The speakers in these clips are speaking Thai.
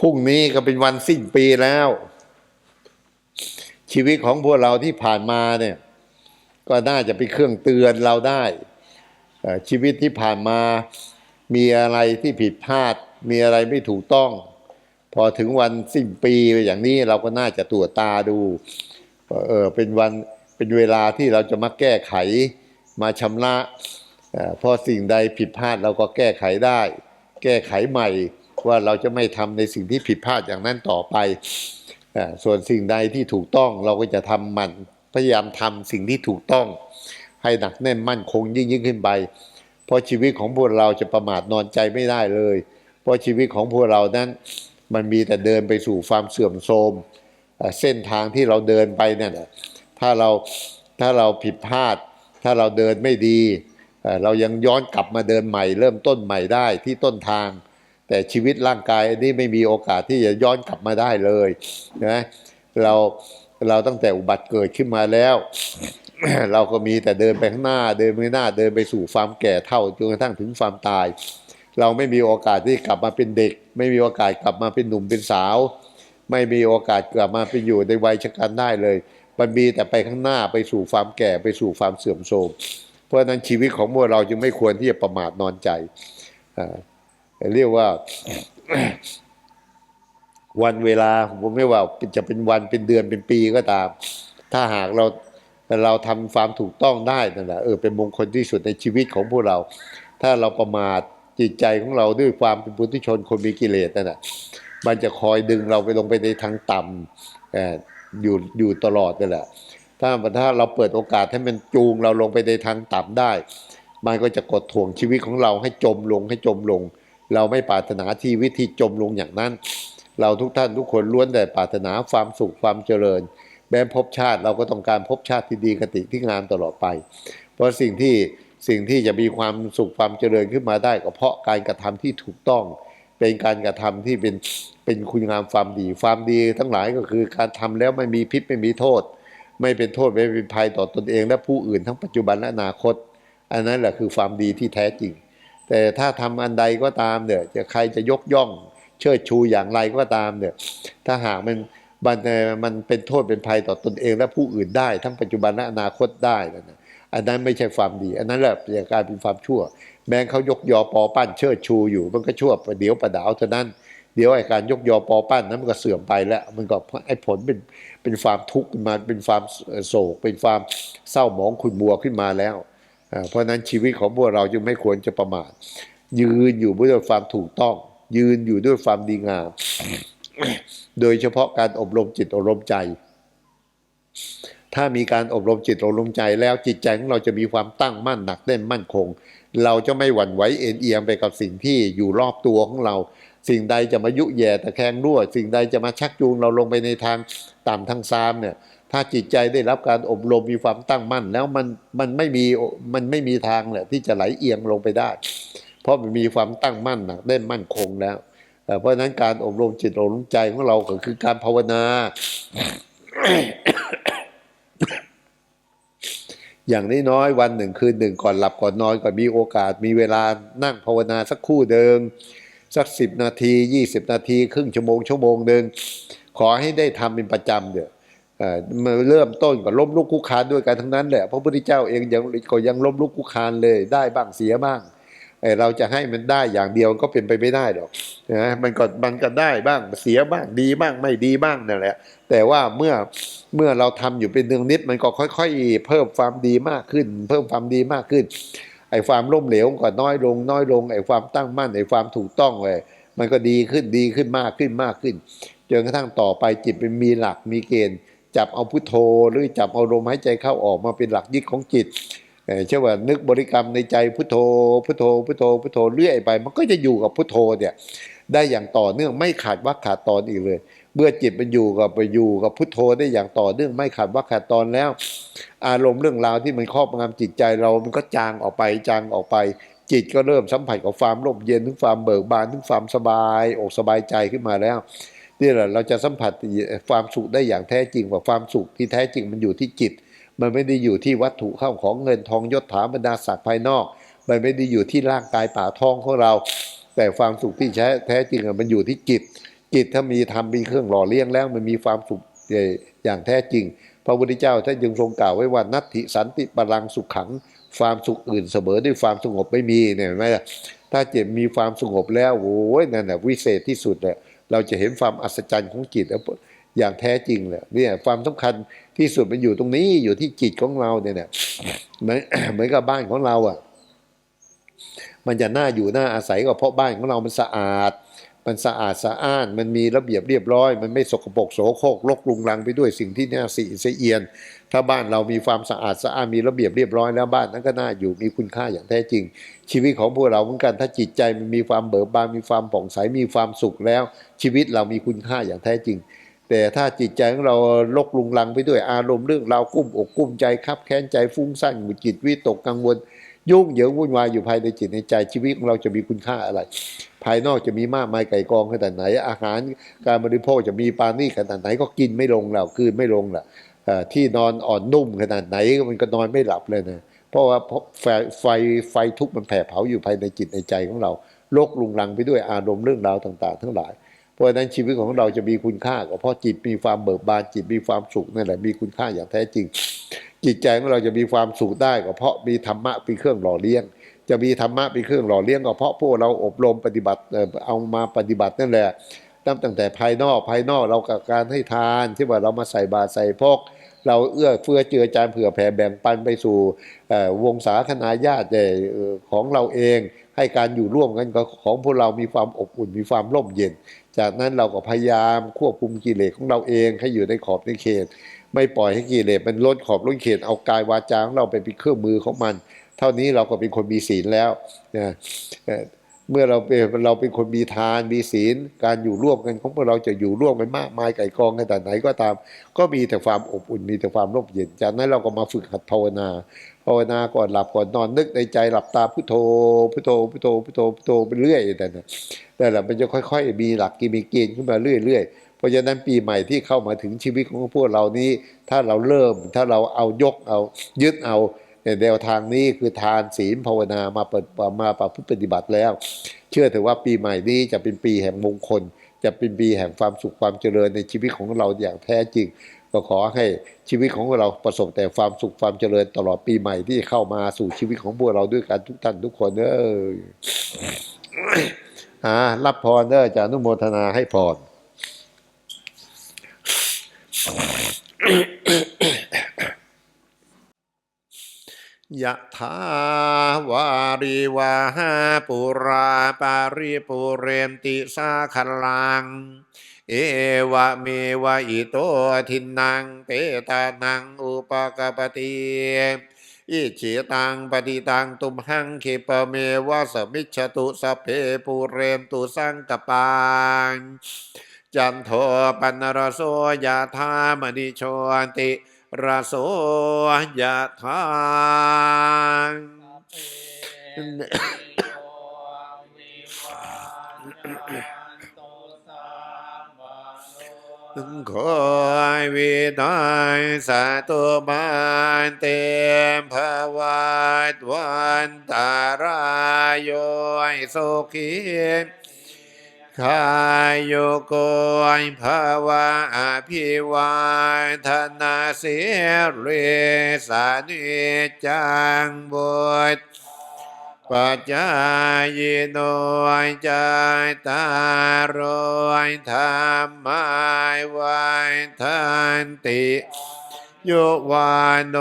พรุ่งนี้ก็เป็นวันสิ้นปีแล้ว ชีวิตของพวกเราที่ผ่านมาเนี่ย ก็น่าจะเป็นเครื่องเตือนเราได้ชีวิตที่ผ่านมามีอะไรที่ผิดพลาด มีอะไรไม่ถูกต้อง พอถึงวันสิ้นปีอย่างนี้เราก็น่าจะตรวจตาดูเออเป็นวันเป็นเวลาที่เราจะมาแก้ไขมาชำระเอ่อพอสิ่งใดผิดพลาดเราก็แก้ไขได้ แก้ไขใหม่ว่าเราจะไม่ทำในสิ่งที่ผิดพลาดอย่างนั้นต่อไป ส่วนสิ่งใดที่ถูกต้องเราก็จะทำมันพยายามทำสิ่งที่ถูกต้อง ให้หนักแน่นมั่นคงยิ่งยิ่งขึ้นไป เพราะชีวิตของพวกเราจะประมาทนอนใจไม่ได้เลย เพราะชีวิตของพวกเรานั้นมันมีแต่เดินไปสู่ความเสื่อมโทรมเส้นทางที่เราเดินไปเนี่ยนถ้าเราถ้าเราผิดพลาด ถ้าเราเดินไม่ดี เรายังย้อนกลับมาเดินใหม่ เริ่มต้นใหม่ได้ที่ต้นทาง แต่ชีวิตร่างกายอันนี้ไม่มีโอกาสที่จะย้อนกลับมาได้เลยนะเราเราตั้งแต่อุบัติเกิดขึ้นมาแล้ว เราก็มีแต่เดินไปข้างหน้าเดินไปหน้าเดินไปสู่ความแก่เท่าจนกระทั่งถึงความตาย เราไม่มีโอกาสที่กลับมาเป็นเด็ก ไม่มีโอกาสกลับมาเป็นหนุ่มเป็นสาว ไม่มีโอกาสกลับมาเป็นอยู่ในวัยชะกันได้เลย มันมีแต่ไปข้างหน้าไปสู่ความแก่ไปสู่ความเสื่อมโทรม เพราะนั้นชีวิตของพวกเราจึงไม่ควรที่จะประมาทนอนใจเรียกว่าวันเวลาผมไม่ว่าจะเป็นวันเป็นเดือนเป็นปีก็ตาม ถ้าหากเราเราทำความถูกต้องได้นั่นแหละเออเป็นมงคลที่สุดในชีวิตของพวกเรา ถ้าเราประมาทจิตใจของเราด้วยความเป็นปุถุชนคนมีกิเลสนั่นแหละมันจะคอยดึงเราไปลงไปในทางต่ำอออยู่อยู่ตลอดนั่นแหละ ถ้าถ้าเราเปิดโอกาสให้มันจูงเราลงไปในทางต่ำได้ มันก็จะกดถ่วงชีวิตของเราให้จมลงให้จมลง เราไม่ปรารถนาที่วิธีจมลงอย่างนั้น เราทุกท่านทุกคนล้วนแต่ปรารถนาความสุขความเจริญแม้ภพชาติเราก็ต้องการภพชาติที่ดีกติที่งามตลอดไป เพราะสิ่งที่สิ่งที่จะมีความสุขความเจริญขึ้นมาได้ก็เพราะการกระทำที่ถูกต้อง เป็นการกระทำที่เป็นเป็นคุณงามความดี ความดีทั้งหลายก็คือการทำแล้วไม่มีพิษไม่มีโทษ ไม่เป็นโทษไม่เป็นภัยต่อตนเองและผู้อื่นทั้งปัจจุบันและอนาคต อันนั้นแหละคือความดีที่แท้จริง แต่ถ้าทำอันใดก็ตามเนี่ยจะใครจะยกย่องเชิดชูอย่างไรก็ตามเนี่ยถ้าหากมันมันมันเป็นโทษเป็นภัยต่อตนเองและผู้อื่นได้ ทั้งปัจจุบันและอนาคตได้นั่นนะอันนั้นไม่ใช่ความดี อันนั้นแหละจะกลายเป็นความชั่ว แม้เขายกยอปอปั้นเชิดชูอยู่ มันก็ชั่วประเดี๋ยวประดาวเท่านั้น เดี๋ยวไอ้การยกยอปอปั้นนั้นมันก็เสื่อมไปแล้ว มันก็ไอ้ผลเป็นเป็นความทุกข์ขึ้นมาเป็นความโศก เป็นความเศร้าหมองขุ่นมัวขึ้นมาแล้ว เพราะฉะนั้นชีวิตของพวกเราจึงไม่ควรจะประมาทยืนอยู่ด้วยความถูกต้อง ยืนอยู่ด้วยความดีงาม โดยเฉพาะการอบรมจิตอบรมใจ ถ้ามีการอบรมจิตอบรมใจแล้วจิตใจของเราจะมีความตั้งมั่นหนักแน่นมั่นคง เราจะไม่หวั่นไหวเอ็นเอียงไปกับสิ่งที่อยู่รอบตัวของเรา สิ่งใดจะมายุแย่ตะแคงรั่ว สิ่งใดจะมาชักจูงเราลงไปในทางต่ำทางซามเนี่ยถ้าจิตใจได้รับการอบรมมีความตั้งมั่น แล้วมันมันไม่มีมันไม่มีทางแหละที่จะไหลเอียงลงไปได้ เพราะมันมีความตั้งมั่นนักแน่นมั่นคงแล้วเพราะฉะนั้นการอบรมจิตอบรมใจของเราก็คือการภาวนา อย่างน้อยๆวันหนึ่งคืนหนึ่งก่อนหลับก่อนนอนก่อนมีโอกาสมีเวลานั่งภาวนาสักคู่เดิม สักสิบนาทียี่สิบนาที ครึ่งชั่วโมงชั่วโมงหนึ่งขอให้ได้ทำเป็นประจำเดี๋ยวเอ่อมาเริ่มต้นก็ล้มลุกคุกคานด้วยกันทั้งนั้นแหละพระพุทธเจ้าเองยังก็ยังล้มลุกคุกคานเลยได้บ้างเสียบ้างเเราจะให้มันได้อย่างเดียวก็เป็นไปไม่ได้หรอกนะมันก็มันก็ได้บ้างเสียบ้างดีบ้างไม่ดีบ้างนั่นแหละ แต่ว่าเมื่อเมื่อเราทำอยู่เป็นเนืองนิดมันก็ค่อย ๆ เพิ่มความดีมากขึ้น เพิ่มความดีมากขึ้น ไอ้ความล้มเหลวก็น้อยลง น้อยลงไอ้ความตั้งมั่นไอ้ความถูกต้องเลยมันก็ดีขึ้นดีขึ้นมากขึ้นมากขึ้นจนกระทั่งต่อไปจิตเป็นมีหลักมีเกณฑ์ จับเอาพุทโธหรือจับเอาลมหายใจเข้าออกมาเป็นหลักยึดของจิตเอ่อเช่ว่านึกบริกรรมในใจพุทโธพุทโธพุทโธพุทโธเรื่อยไป มันก็จะอยู่กับพุทโธเนี่ยได้อย่างต่อเนื่องไม่ขาดวักขาดตอนอีกเลย เมื่อจิตมันอยู่กับไปอยู่กับพุทโธได้อย่างต่อเนื่องไม่ขาดวักขาดตอนแล้ว อารมณ์เรื่องราวที่มันครอบงำจิตใจเรา มันก็จางออกไปจางออกไป จิตก็เริ่มสัมผัสกับความร่มเย็นถึงความเบิกบานถึงความสบายอกสบายใจขึ้นมาแล้วนี่แหละเราจะสัมผัสความสุขได้อย่างแท้จริงว่าความสุขที่แท้จริงมันอยู่ที่จิต มันไม่ได้อยู่ที่วัตถุเข้าของเงินทองยศถาบรรดาศักดิ์ภายนอก มันไม่ได้อยู่ที่ร่างกายป่าท้องของเรา แต่ความสุขที่แท้แท้จริงมันอยู่ที่จิตจิตถ้ามีธรรมมีเครื่องหล่อเลี้ยงแล้ว มันมีความสุข อย่างแท้จริง พระพุทธเจ้าท่านยังทรงกล่าวไว้ว่านัตถิสันติบาลังสุขขังความสุขอื่นเสมอด้วยความสงบไม่มีเนี่ยเห็นไหมล่ะถ้าจิตมีความสงบแล้วโอ้ยนั่นแหะวิเศษที่สุดเลยเราจะเห็นความอัศจรรย์ของจิตอย่างแท้จริงเลยเนี่ยความสำคัญที่สุดมันอยู่ตรงนี้อยู่ที่จิตของเราเนี่ยเนี่ยเหมือนเหมือนกับบ้านของเราอะมันจะน่าอยู่น่าอาศัยก็เพราะบ้านของเรามันสะอาด มันสะอาดสะอ้าน มันมีระเบียบเรียบร้อย มันไม่สกปรกโสโครกรกรุงรังไปด้วยสิ่งที่น่าสีเสียน ถ้าบ้านเรามีความสะอาดสะอ้านมีระเบียบเรียบร้อยแล้วบ้านนั้นก็น่าอยู่มีคุณค่าอย่างแท้จริง ชีวิตของพวกเราเหมือนกันถ้าจิตใจมันมีความเบิกบานมีความผ่องใสมีความสุขแล้ว ชีวิตเรามีคุณค่าอย่างแท้จริง แต่ถ้าจิตใจของเราลกลุงลังไปด้วยอารมณ์เรื่องราวกุ้มอกกุ้มใจคับแค้นใจฟุ้งซ่านหงุดหงิดวิตกกังวล ยุ่งเหยิงวุ่นวายอยู่ภายในจิตในใจชีวิตของเราจะมีคุณค่าอะไร ภายนอกจะมีมากมายไก่กองขนาดไหน อาหารการบริโภคจะมีปานี่ขนาดไหนก็กินไม่ลงแล้วคืนไม่ลงละที่นอนอ่อนนุ่มขนาดไหนมันก็นอนไม่หลับเลยนะเพราะว่าไฟไฟไฟทุกมันแผ่เผาอยู่ภายในจิตในใจของเราโลกลุงลังไปด้วยอารมณ์เรื่องราวต่าง ๆ ทั้งหลาย เพราะฉะนั้นชีวิตของเราจะมีคุณค่าก็เพราะจิตมีความเบิกบานจิตมีความสุขนั่นแหละมีคุณค่าอย่างแท้จริง จิตใจของเราจะมีความสุขได้ก็เพราะมีธรรมะเป็นเครื่องหล่อเลี้ยง จะมีธรรมะเป็นเครื่องหล่อเลี้ยงก็เพราะพวกเราอบรมปฏิบัติเอามาปฏิบัตินั่นแหละตั้งแต่ภายนอกภายนอกเรากับการให้ทานที่ว่าเรามาใส่บาตรใส่พกเราเอื้อเฟื้อเจือจานเผื่อแผ่แบ่งปันไปสู่วงศาคณาญาติของเราเอง ให้การอยู่ร่วมกันของพวกเรามีความอบอุ่นมีความร่มเย็น จากนั้นเราก็พยายามควบคุมกิเลสของเราเองให้อยู่ในขอบในเขต ไม่ปล่อยให้กิเลสมันล้นขอบล้นเขตเอากายวาจาของเราไปเป็นเครื่องมือของมัน เท่านี้เราก็เป็นคนมีศีลแล้วนะเมื่อเราเป็นเราเป็นคนมีทานมีศีล การอยู่ร่วมกันของพวกเราจะอยู่ร่วมกันมากมายไก่กองขนาดไหนก็ตาม ก็มีแต่ความอบอุ่นมีแต่ความร่มเย็นจากนั้นเราก็มาฝึกหัดภาวนา ภาวนาก่อนหลับก่อนนอนนึกในใจหลับตาพุทโธพุทโธพุทโธพุทโธพุทโธไปเรื่อยแต่นะแต่ละมันจะค่อย ๆ มีหลักกิมีเกณฑ์ขึ้นมาเรื่อยๆ เพราะฉะนั้นปีใหม่ที่เข้ามาถึงชีวิตของพวกเรานี้ ถ้าเราเริ่มถ้าเราเอายกเอายึดเอาแนวทางนี้คือทานศีลภาวนามาเปิดมาประพฤติปฏิบัติแล้ว เชื่อเถอะว่าปีใหม่นี้จะเป็นปีแห่งมงคล จะเป็นปีแห่งความสุขความเจริญในชีวิตของเราอย่างแท้จริง ก็ขอให้ชีวิตของเราประสบแต่ความสุขความเจริญตลอดปีใหม่ที่เข้ามาสู่ชีวิตของพวกเราด้วยกันทุกท่านทุกคนเอออ่ารับพรเด้อจากนุโมทนาให้พร ยะถาวาริวาหาปุราปาริปุเรนติสาคลัง เอวะเมวะอิโตทินังเปตานังอุปกปติอิจิตังปฏิตังตุมหังคิปเมวะสมิชตุสเพปุเรนตุสังกปางจันโทปันรโสยะธามณิโชติ ระโสยะทางขอยวิตายสาตุบานเตมภาวะวันตารายโยสุขี ขายโยโกยภาวะอภิวาทนาเสียเรสานิจังบุตรปัจจายโนยใจตารอยธรรมายวันทันติโยวานโน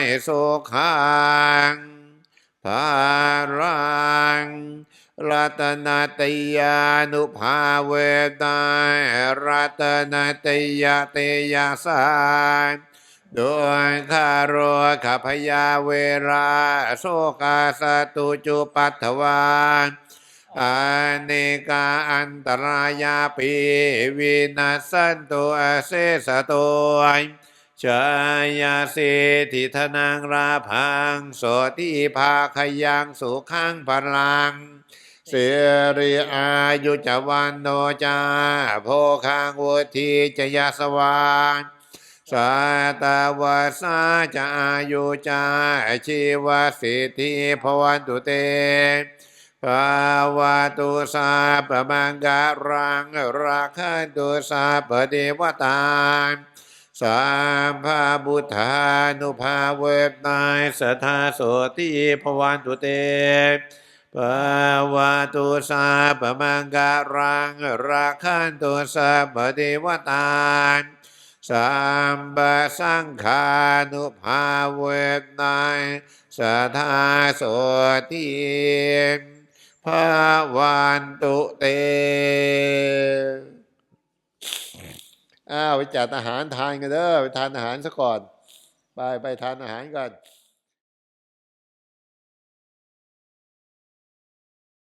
ยสุขังภารัง รัตนาตยานุภาเวตารัตนาตยาเตยาสานโดยคารขพยาเวราโสกาสตุจุปัตวานอเนกาอันตรายาปีวินัสสันตุอเสสตุชายาสิทิธนังราพังโสติภาขยังสุขังพลังเสรีอายุจวันโนจาโพคังวุธีจยสวานสาตาวาสาจาอายุจาชีวสิทธิพวันตุเตภาวะตุสาปมังการังราคันตุสาปเดวตาสัมภาบุธานุภาเวทนายสทาโสติภวันตุเต ภาวะตุสาปมังการังราคันตุสาปเดวตาสัมปสังขานุภาเวทนายสัทธาโสติภาวันตุเตอ้าวไปจัดอาหารทานกันเด้อไปทานอาหารซะก่อน ไปไปทานอาหารกัน